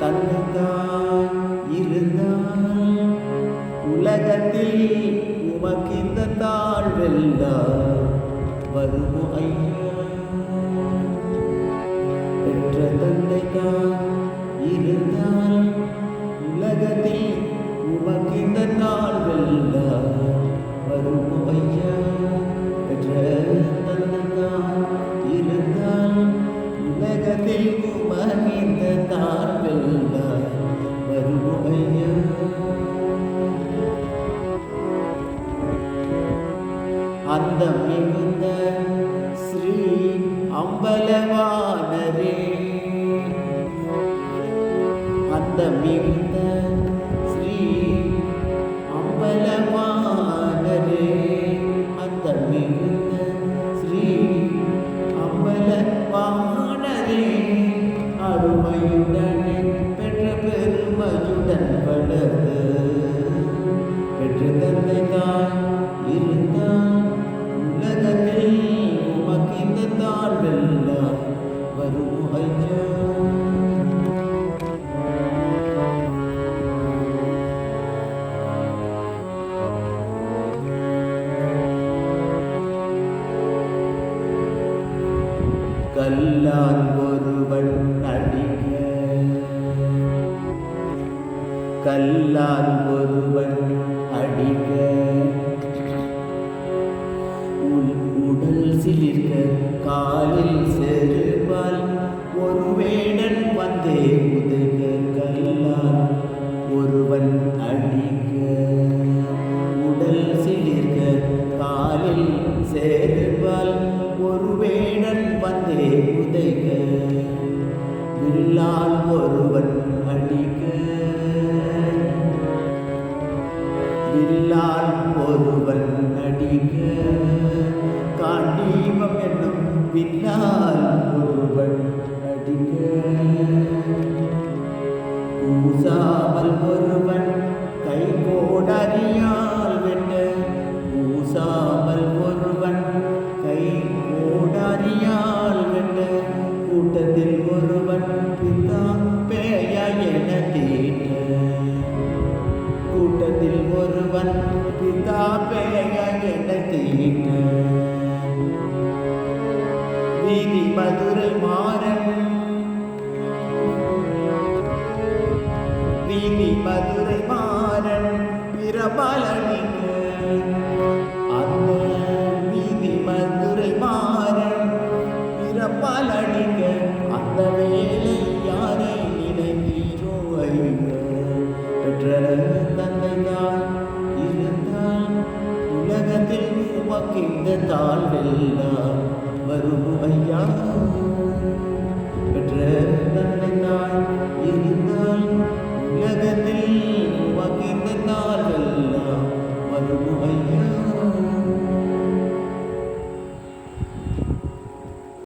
தந்தான் இருந்தால் உலகத்தில் உமக்கிந்த தாழ்வெல்லாம் வருமோ ஐயா? உலகத்தில் உமக்கிந்த தாழ்வெல்லாம் வருமோ அந்த மிகுந்த ஸ்ரீ அம்பலவானரே. அந்த மிகுந்த கல்லால் ஒருவன் அடிக்க கல்லான் ஒருவன் அடிக்க. உள் உடல் சிலிர்க்க காலில் செருப்பால் ஒரு வேடன் வந்தே உதக. கல்லான் ஒருவன் அடிக்க. உடல் சிலிர்க்க காலில் செருப்பால் வில்லால் ஒருவன் அடிக்க வில்லால் ஒருவன் நடிக்க காண்டீபம் என்னும் வில்லால் ஒருவன் நடிக்க பூசாமல் ஒருவன் கை கோடறியால் கூட்டத்தில் ஒருவன் பிதா பெய என வீதி மதுரை மாறன். வீதி மதுரை மாறன். பிரபலனின் இந்த தாழ்வெல்லாம் வரும் ஐயா